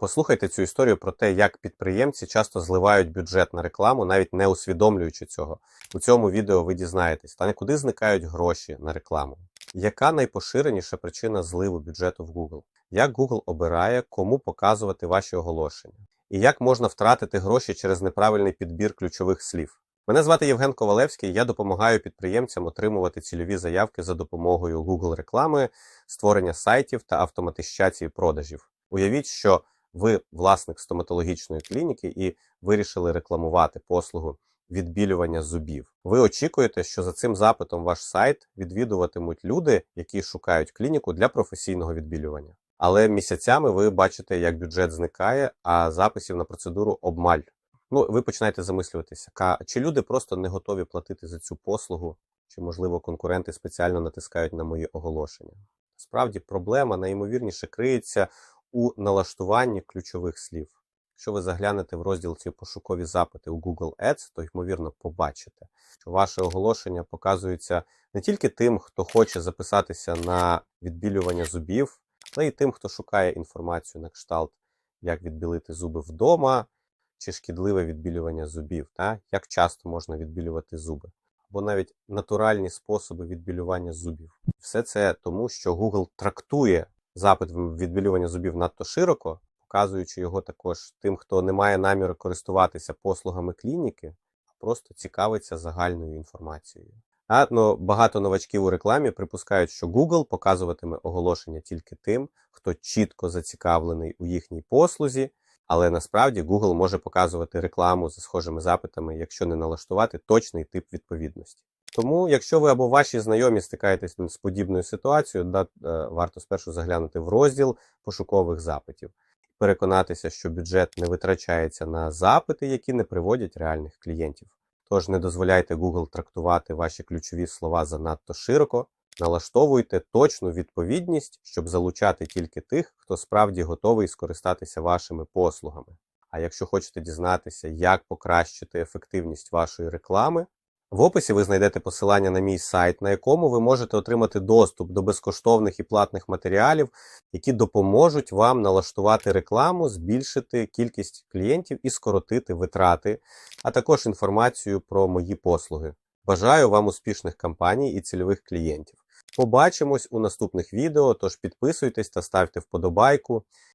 Послухайте цю історію про те, як підприємці часто зливають бюджет на рекламу, навіть не усвідомлюючи цього. У цьому відео ви дізнаєтесь, та куди зникають гроші на рекламу. Яка найпоширеніша причина зливу бюджету в Google? Як Google обирає, кому показувати ваші оголошення? І як можна втратити гроші через неправильний підбір ключових слів? Мене звати Євген Ковалевський. Я допомагаю підприємцям отримувати цільові заявки за допомогою Google реклами, створення сайтів та автоматизації продажів. Уявіть, що ви власник стоматологічної клініки і вирішили рекламувати послугу відбілювання зубів. Ви очікуєте, що за цим запитом ваш сайт відвідуватимуть люди, які шукають клініку для професійного відбілювання. Але місяцями ви бачите, як бюджет зникає, а записів на процедуру обмаль. Ну, ви починаєте замислюватися, чи люди просто не готові платити за цю послугу, чи, можливо, конкуренти спеціально натискають на мої оголошення. Справді, проблема найімовірніше криється у налаштуванні ключових слів. Якщо ви заглянете в розділ ці пошукові запити у Google Ads, то ймовірно побачите, що ваше оголошення показується не тільки тим, хто хоче записатися на відбілювання зубів, але й тим, хто шукає інформацію на кшталт, як відбілити зуби вдома, чи шкідливе відбілювання зубів, та? як часто можна відбілювати зуби, або навіть натуральні способи відбілювання зубів. Все це тому, що Google трактує запит відбілювання зубів надто широко, показуючи його також тим, хто не має наміру користуватися послугами клініки, а просто цікавиться загальною інформацією. А ну, багато новачків у рекламі припускають, що Google показуватиме оголошення тільки тим, хто чітко зацікавлений у їхній послузі, але насправді Google може показувати рекламу за схожими запитами, якщо не налаштувати точний тип відповідності. Тому, якщо ви або ваші знайомі стикаєтесь з подібною ситуацією, да, е, варто спершу заглянути в розділ пошукових запитів, переконатися, що бюджет не витрачається на запити, які не приводять реальних клієнтів. Тож не дозволяйте Google трактувати ваші ключові слова занадто широко, налаштовуйте точну відповідність, щоб залучати тільки тих, хто справді готовий скористатися вашими послугами. А якщо хочете дізнатися, як покращити ефективність вашої реклами, в описі ви знайдете посилання на мій сайт, на якому ви можете отримати доступ до безкоштовних і платних матеріалів, які допоможуть вам налаштувати рекламу, збільшити кількість клієнтів і скоротити витрати, а також інформацію про мої послуги. Бажаю вам успішних кампаній і цільових клієнтів. Побачимось у наступних відео, тож підписуйтесь та ставте вподобайку.